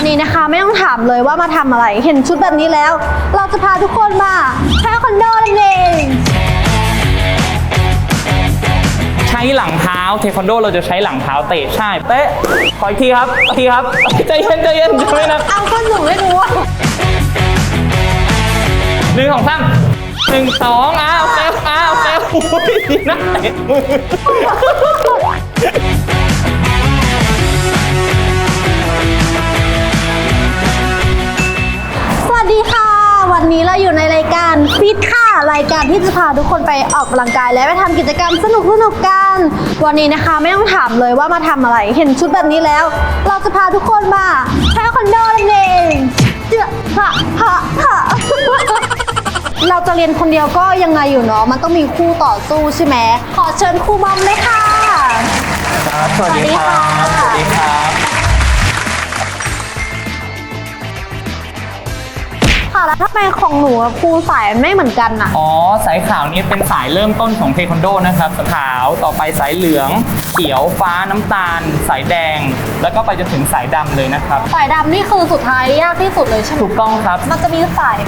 วันนี้นะคะไม่ต้องถามเลยว่ามาทำอะไร เห็นชุดแบบนี้แล้ว เราจะพาทุกคนมาแค่คอนโดนั่นเองใช้หลังเท้าเทควันโดเราจะใช้หลังเท้าเตะใช่เตะขออีกทีครับอีกทีครับใจเย็นใจเย็นจะไม่นะเอาคนหนูไม่รู้อะหนึ่งสองสามหนึ่งสองอ้าวเซฟอ้าวเซฟโอ้ยน่าเตะ นนี้เราอยู่ในรายการฟิตค่ะ รายการที่จะพาทุกคนไปออกกำลังกายและไปทำกิจกรรมสนุกสนุกๆกัน วันนี้นะคะไม่ต้องถามเลยว่ามาทำอะไร เห็นชุดแบบนี้แล้ว เราจะพาทุกคนมาแค่คอนโดนั่นเองเจ้าฮะฮะฮะเราจะเรียนคนเดียวก็ยังไงอยู่เนาะ มันต้องมีคู่ต่อสู้ใช่ไหมขอเชิญครูบอมเลยค่ะ ครับ สวัสดีครับสสวัวัสสดีดีค่ะครับ ค่ะ แล้วทำไมของหนูกับครูสายไม่เหมือนกันอะอ๋อ สายขาวนี้เป็นสายเริ่มต้นของเทควันโดนะครับขาวต่อไปสายเหลือง เขียวฟ้าน้ำตาล สายแดง แล้วก็ไปจนถึงสายดำเลยนะครับ สายดำนี่คือสุดท้ายยากที่สุดเลยใช่ไหมถูกต้องครับ มันจะมีสาย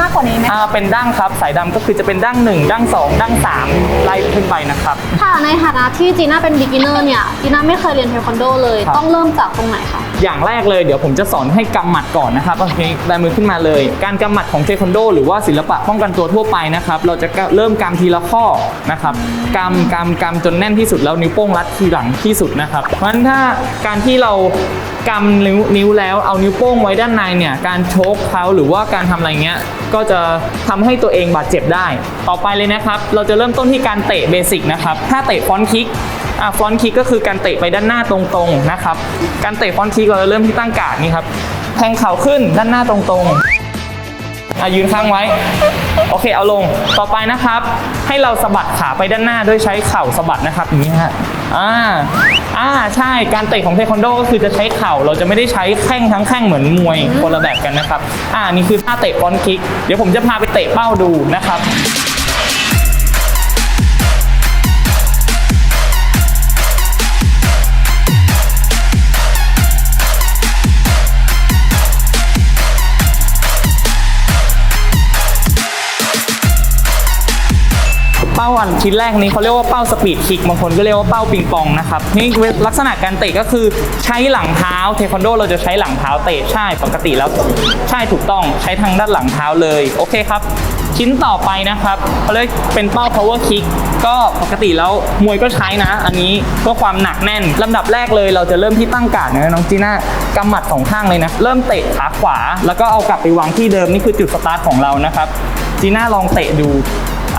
มากกว่านี้ไหมอ่าเป็นดั้งครับ สายดำก็คือจะเป็นดั้งหนึ่งดั้งสองดั้งสามไล่ขึ้นไปนะครับ ค่ะในฐานะที่จีน่าเป็นบิ๊กินเนอร์เนี่ยจีน่าไม่เคยเรียนเทควันโดเลย ครับ ต้องเริ่มจากตรงไหนคะ อย่างแรกเลยเดี๋ยวผมจะสอนให้กำหมัดก่อนนะครับโอเคแบมือขึ้นมาเลย การกำหมัดของเทควันโด หรือว่าศิลปะป้องกันตัวทั่วไปนะครับ เราจะเริ่มกำทีละข้อนะครับกำกำกำจนแน่นที่สุดแล้วนิ้วโป้งรัดทีหลังที่สุดนะครับ เพราะฉะนั้นถ้าการที่เรากำนิ้วนิ้วแล้วเอานิ้วโป้งไว้ด้านในเนี่ยการโชกเขาหรือว่าการทำอะไรเงี้ยก็จะทำให้ตัวเองบาดเจ็บได้ ต่อไปเลยนะครับ เราจะเริ่มต้นที่การเตะเบสิกนะครับ ถ้าเตะฟอนต์คิก อะฟอนต์คิกก็คือการเตะไปด้านหน้าตรงๆนะครับ การเตะฟอนต์คิกเราจะเริ่มที่ตั้งกาดนี่ครับ แทงเข่าขึ้นด้านหน้าตรงๆ อะยืนข้างไว้ โอเคเอาลง ต่อไปนะครับ ให้เราสะบัดขาไปด้านหน้าด้วยใช้เข่าสะบัดนะครับอย่างนี้ฮะ อ่า อ่าใช่ การเตะของเทควันโดก็คือจะใช้เข่า เราจะไม่ได้ใช้แข้งทั้งแข้งเหมือนมวยคนละแบบกันนะครับ อ่า นี่คือท่าเตะฟอนต์คิก เดี๋ยวผมจะพาไปเตะเป้าดูนะครับ ป้าอันชิ้นแรกนี้เขาเรียกว่าเป้าสปีดคิกบางคนก็เรียกว่าเป้าปิงปองนะครับนี่ลักษณะการเตะก็คือใช้หลังเท้าเทควันโดเราจะใช้หลังเท้าเตะใช่ปกติแล้ว ใช่ถูกต้องใช้ทางด้านหลังเท้าเลยโอเคครับชิ้นต่อไปนะครับเขาเรียกเป็นเป้า power kick ก็ปกติแล้วมวยก็ใช้นะ อันนี้เพื่อความหนักแน่นลำดับแรกเลยเราจะเริ่มที่ตั้งการ์ดนะน้องจีน่ากำหมัดสองข้างเลยนะ เริ่มเตะขาขวา แล้วก็เอากลับไปวางที่เดิมนี่คือจุดสตาร์ทของเรานะครับจีน่าลองเตะดู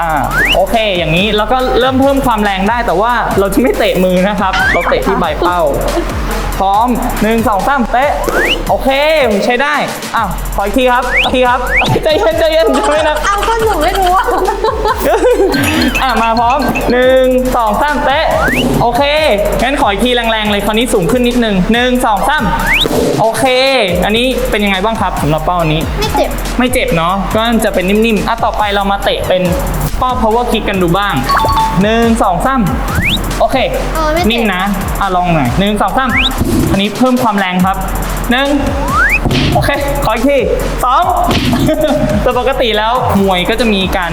อ่าโอเค อย่างนี้แล้วก็เริ่มเพิ่มความแรงได้แต่ว่าเราจะไม่เตะมือนะครับ เราเตะที่ใบเป้า พร้อมหนึ่งสองสามเตะโอเคผมใช้ได้อ้าวขออีกทีครับอีกทีครับใจเย็นใจเย็นจะไม่นะเอาคนหนูไม่รู้อะอะมาพร้อมหนึ่งสองสามเตะโอเคงั้นขออีกทีแรงๆเลยคราวนี้สูงขึ้นนิดนึงหนึ่งสองสามโอเค อันนี้เป็นยังไงบ้างครับสำหรับเป้านี้ ไม่เจ็บ ไม่เจ็บเนาะก็จะเป็นนิ่มๆอะต่อไปเรามาเตะเป็นเป้า power kick กันดูบ้างหนึ่งสองสามโอเค เออไม่เจ็บ นิ่มนะ อะลองหน่อยหนึ่งสองสามอันนี้เพิ่มความแรงครับหนึ่ง โอเค ขออีกทีสองแต่ปกติแล้วมวยก็จะมีการ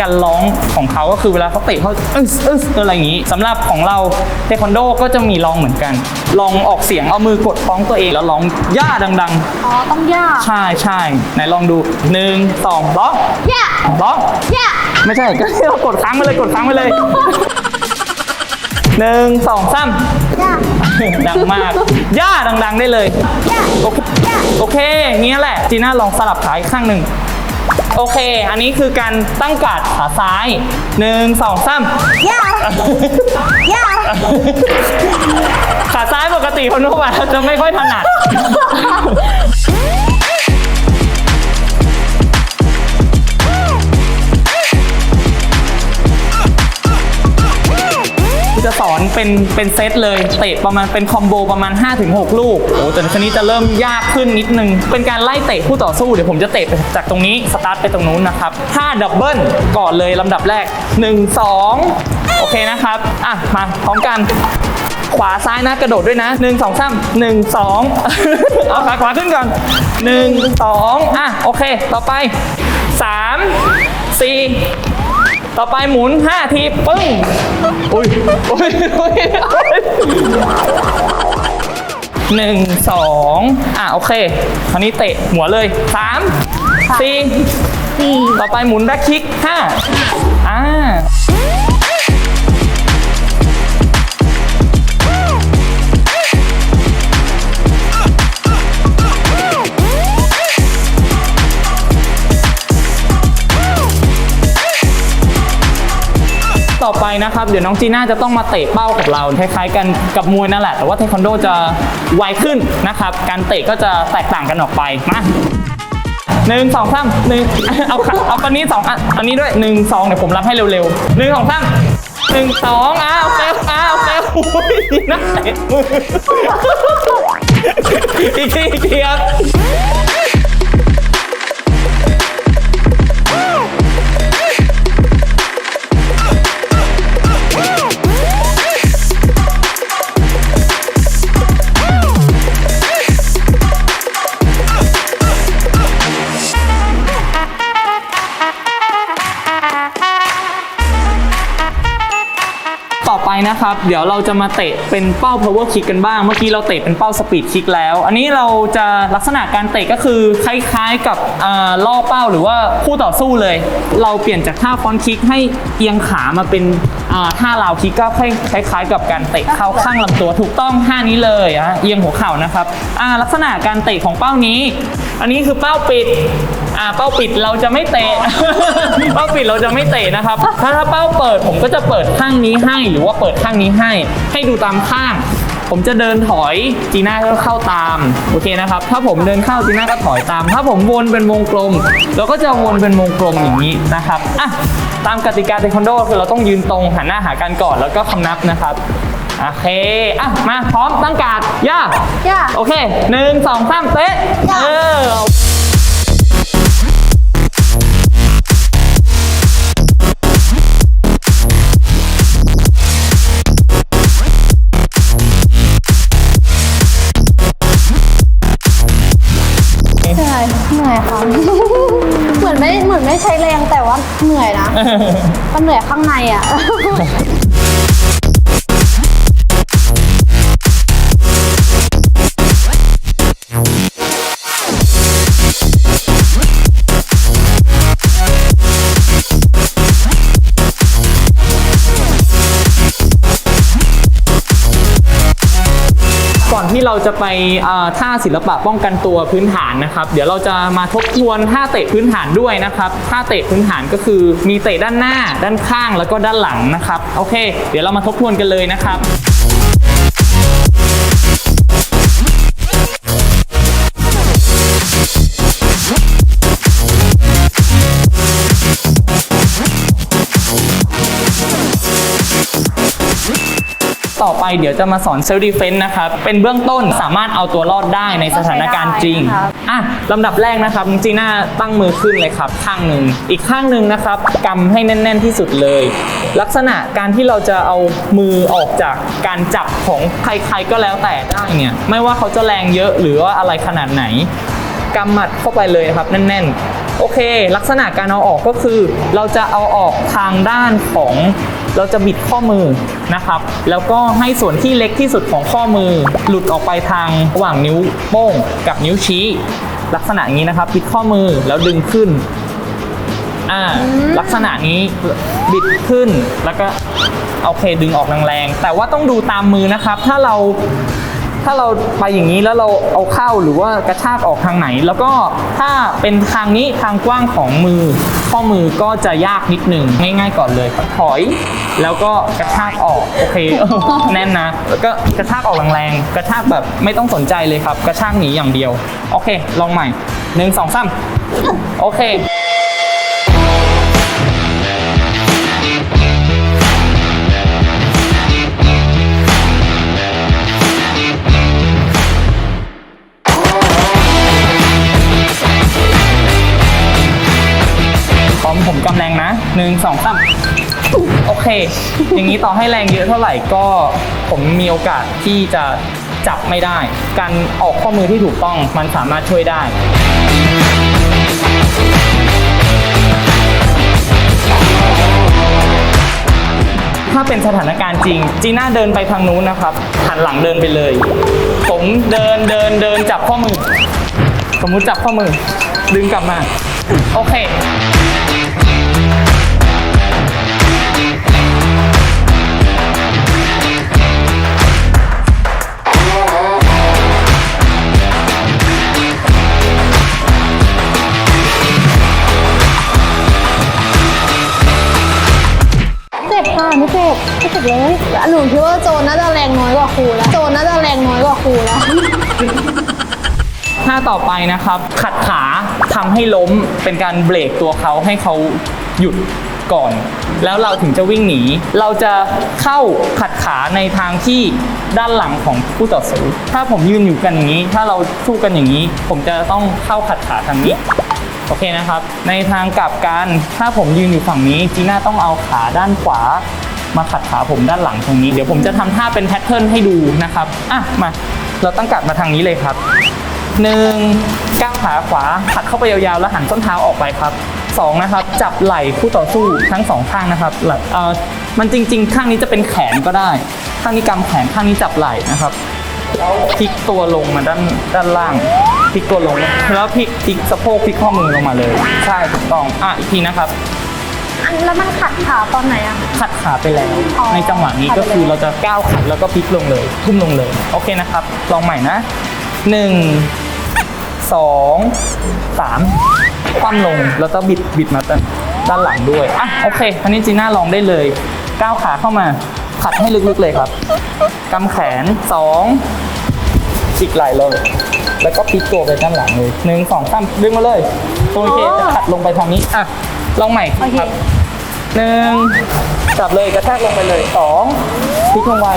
การร้องของเขาก็คือเวลาเขาเตะเขาอึ๊สอึ๊สอะไรอย่างนี้สำหรับของเราเทควันโดก็จะมีร้องเหมือนกัน ลองออกเสียงเอามือกดฟ้องตัวเองแล้วร้องย่าดัง ๆ อ๋อ ต้องยากใช่ใช่ไหนลองดูหนึ่งสองบล็อกยากบล็อกยากไม่ใช่ก็เรากดค้างไปเลยกดค้างไปเลยหนึ่งสองสามยาก ดังมาก ย่าดังๆได้เลยยากโอเคโอเคเงี้ยแหละ จีน่าลองสลับขาอีกข้างหนึ่ง โอเค อันนี้คือการตั้งการ์ดขาซ้ายหนึ่งสองสามยากยากขาซ้ายปกติคนทั่วไปจะไม่ค่อยถนัด เป็นเป็นเซตเลยเตะประมาณเป็นคอมโบประมาณ 5-6 ลูกโอ้แต่ทีนี้จะเริ่มยากขึ้นนิดนึง เป็นการไล่เตะคู่ต่อสู้เดี๋ยวผมจะเตะจากตรงนี้สตาร์ทไปตรงนู้นนะครับท่าดับเบิลก่อนเลยลำดับแรก 1 2โอโอเคนะครับ อะ มาพร้อมกันขวาซ้ายนะกระโดดด้วยนะหนึ่งสองสาหนึ่งสองเอาขาขวาขึ้นก่อนหนึ่งสองอะ โอเค ต่อไปสามสี่ ต่อไปหมุนห้าที ปึ้งอุ้ยอุ้ยอุ้ยหนึ่งสองอะ โอเคคราวนี้เตะหัวเลยสามสี่สี่ต่อไปหมุนแบ็คคิกห้าอ่า ต่อไปนะครับเดี๋ยวน้องจีน่าจะต้องมาเตะเป้ากับเราคล้ายๆกันกับมวยนั่นแหละ แต่ว่าเทควันโดจะไวขึ้นนะครับ การเตะก็จะแตกต่างกันออกไปมาหนึ่งสองสามหนึ่งเอาเอาอันนี้สองอันอันนี้ด้วยหนึ่งสองเดี๋ยวผมรับให้เร็วๆหนึ่งสองสามหนึ่งสองอ้าวโอเคอ้าวอเคโอ้ยน่าเตะมืออีกทีอีกทีครับ นะครับ เดี๋ยวเราจะมาเตะเป็นเป้า power kick กันบ้าง เมื่อกี้เราเตะเป็นเป้า speed kick แล้ว อันนี้เราจะลักษณะการเตะก็คือคล้ายๆกับล่อเป้าหรือว่าคู่ต่อสู้เลย เราเปลี่ยนจากท่าฟอนคิกให้เอียงขามาเป็นอ่าท่าลาวคิกก็คล้ายๆ กับการเตะเข้าข้างลำตัวถูกต้องท่านี้เลยอะเอียงหัวเข่านะครับลักษณะการเตะของเป้านี้ อันนี้คือเป้าปิด อ่าเป้าปิดเราจะไม่เตะ เป้าปิดเราจะไม่เตะนะครับ ถ้าถ้าเป้าเปิดผมก็จะเปิดข้างนี้ให้หรือว่าเปิดข้างนี้ให้ ให้ดูตามข้าง ผมจะเดินถอยจีน่าก็เข้าตามโอเคนะครับ ถ้าผมเดินเข้าจีน่าก็ถอยตาม ถ้าผมวนเป็นวงกลมเราก็จะวนเป็นวงกลมอย่างนี้นะครับอะตามกติกาเทควันโดคือเราต้องยืนตรงหันหน้าหากันก่อนแล้วก็คำนับนะครับโอเค อะ มาพร้อมตั้งการ์ดย่าย่าโอเคหนึ่งสองสามเตะจ้ะเออ อยเหนื่อยค่ะ เหมือนไม่เหมือนไม่ใช้แรงแต่ว่าเหนื่อยนะ มันเหนื่อยข้างในอะ เราจะไปท่าศิลปะป้องกันตัวพื้นฐานนะครับ เดี๋ยวเราจะมาทบทวนท่าเตะพื้นฐานด้วยนะครับท่าเตะพื้นฐานก็คือมีเตะด้านหน้า ด้านข้างแล้วก็ด้านหลังนะครับ โอเค เดี๋ยวเรามาทบทวนกันเลยนะครับ ต่อไปเดี๋ยวจะมาสอนเซล f ์ดีเฟนต์นะครับ เป็นเบื้องต้นสามารถเอาตัวรอดได้ในสถานการณ์จริงก็ใช้ได้ครับอะลำดับแรกนะครับน้องจีน่าตั้งมือขึ้นเลยครับ ข้างหนึ่ง อีกข้างหนึ่งนะครับกำให้แน่น ๆที่สุดเลย ลักษณะการที่เราจะเอามือออกจากการจับของใครๆก็แล้วแต่ได้เนี่ย ไม่ว่าเขาจะแรงเยอะหรือว่าอะไรขนาดไหนกำหมัดเข้าไปเลยนะครับแน่น ๆ โอเค ลักษณะการเอาออกก็คือ เราจะเอาออกทางด้านของ เราจะบิดข้อมือนะครับ แล้วก็ให้ส่วนที่เล็กที่สุดของข้อมือ หลุดออกไปทางระหว่างนิ้วโป้งกับนิ้วชี้ ลักษณะอย่างนี้นะครับ บิดข้อมือแล้วดึงขึ้นอ่าลักษณะนี้บิดขึ้นแล้วก็โอเคดึงออกแรงๆแต่ว่าต้องดูตามมือนะครับ ถ้าเรา ถ้าเราไปอย่างนี้แล้วเราเอาเข้าหรือว่ากระชากออกทางไหน แล้วก็ถ้าเป็นทางนี้ทางกว้างของมือ ข้อมือก็จะยากนิดหนึ่งง่าย ๆ ก่อนเลยถอย แล้วก็กระชากออกโอเคแน่นนะแล้วก็กระชากออกแรงๆกระชากแบบไม่ต้องสนใจเลยครับ กระชากหนีอย่างเดียว โอเค ลองใหม่หนึ่งสองสามโอเค สองสามโอเค อย่างนี้ต่อให้แรงเยอะเท่าไหร่ก็ผมมีโอกาสที่จะจับไม่ได้ การออกข้อมือที่ถูกต้องมันสามารถช่วยได้ถ้าเป็นสถานการณ์จริง จีน่าเดินไปทางนู้นนะครับหันหลังเดินไปเลย ผมเดินเดินเดินจับข้อมือ สมมุติจับข้อมือ ดึงกลับมา โอเค ไม่เจ็บไม่เจ็บเลยหนูคิดว่าโจนน่าจะแรงน้อยกว่าครูแล้วโจนน่าจะแรงน้อยกว่าครูแล้วท่าต่อไปนะครับ ขัดขาทำให้ล้มเป็นการเบรกตัวเขาให้เขาหยุดก่อน แล้วเราถึงจะวิ่งหนี เราจะเข้าขัดขาในทางที่ด้านหลังของผู้ต่อสู้ถ้าผมยืนอยู่กันอย่างนี้ ถ้าเราสู้กันอย่างนี้ ผมจะต้องเข้าขัดขาทางนี้โอเคนะครับ ในทางกลับกันถ้าผมยืนอยู่ฝั่งนี้จีน่าต้องเอาขาด้านขวา มาขัดขาผมด้านหลังตรงนี้ เดี๋ยวผมจะทำท่าเป็นแพทเทิร์นให้ดูนะครับอะมาเราตั้งกลับมาทางนี้เลยครับหนึ่งก้าวขาขวาผัดเข้าไปยาวๆ แล้วหันส้นเท้าออกไปครับสองนะครับ จับไหล่คู่ต่อสู้ทั้งสองข้างนะครับเอ่อมันจริง ๆ ข้างนี้จะเป็นแขนก็ได้ ข้างนี้กำแขนข้างนี้จับไหล่นะครับแล้วพลิกตัวลงมาด้านด้านล่างพลิกตัวลงแล้วพลิกพลิกสะโพกพลิกข้อมือลงมาเลย ใช่ถูกต้องอะอีกทีนะครับ อันแล้วมันขัดขาตอนไหนอะ ขัดขาไปแล้ว อ๋อในจังหวะนี้ก็คือเราจะก้าวขัดแล้วก็พลิกลงเลย ทุ่มลงเลย โอเคนะครับ ลองใหม่นะหนึ่งสองสามคว่ำลงแล้วก็บิดบิดมาด้านด้านหลังด้วยอะโอเคอันนี้จีน่าลองได้เลยก้าวขาเข้ามาขัดให้ลึกๆเลยครับกำแขนสองจิกไหล่เลยแล้วก็พลิกตัวไปด้านหลังเลยหนึ่งสองสามดึงมาเลยโอเคจะขัดลงไปทางนี้อะลองใหม่ครับ หนึ่งจับเลยกระแทกลงไปเลยสองพลิกลงไป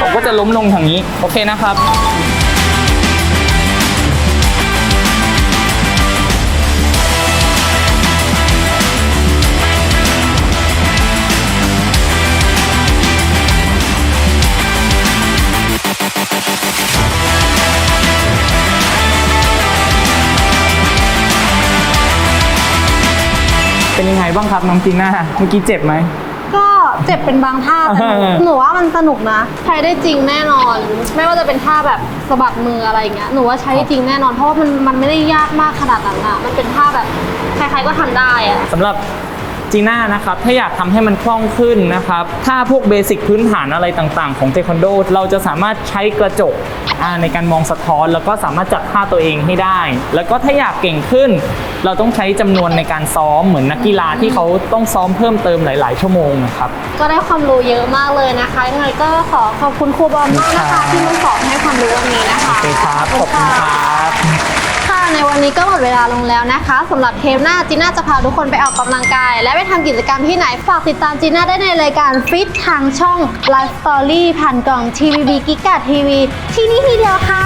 ผมก็จะล้มลงทางนี้ โอเคนะครับ บ้างครับน้องจีน่าเมื่อกี้เจ็บไหม ก็เจ็บเป็นบางท่าแต่หนูเออหนูว่ามันสนุกนะ ใช้ได้จริงแน่นอน ไม่ว่าจะเป็นท่าแบบสะบัดมืออะไรอย่างเงี้ยหนูว่าใช้ได้จริงแน่นอนเพราะว่ามันมันไม่ได้ยากมากขนาดนั้นอะมันเป็นท่าแบบใครๆก็ทำได้อะ สำหรับจีน่านะครับ ถ้าอยากทำให้มันคล่องขึ้นนะครับ ถ้าพวกเบสิกพื้นฐานอะไรต่างๆ ของเทควันโด เราจะสามารถใช้กระจกอ่าในการมองสะท้อน แล้วก็สามารถจัดท่าตัวเองให้ได้ แล้วก็ถ้าอยากเก่งขึ้น เราต้องใช้จำนวนในการซ้อมเหมือนนักกีฬาที่เขาต้องซ้อมเพิ่มเติมหลาย ๆ ชั่วโมงนะครับ ก็ได้ความรู้เยอะมากเลยนะคะยังไงก็ขอขอบคุณครูบอมมากนะคะ ที่มาสอนให้ความรู้วันนี้นะคะโอเคครับขอบคุณครับค่ะในวันนี้ก็หมดเวลาลงแล้วนะคะสำหรับเทปหน้าจีน่าจะพาทุกคนไปออกกำลังกาย และไปทำกิจกรรมที่ไหน ฝากติดตามจีน่าได้ในรายการฟิตทางช่อง Life Story ผ่านกล่องทีวีบีกิกาทีวีที่นี่ทีเดียวค่ะ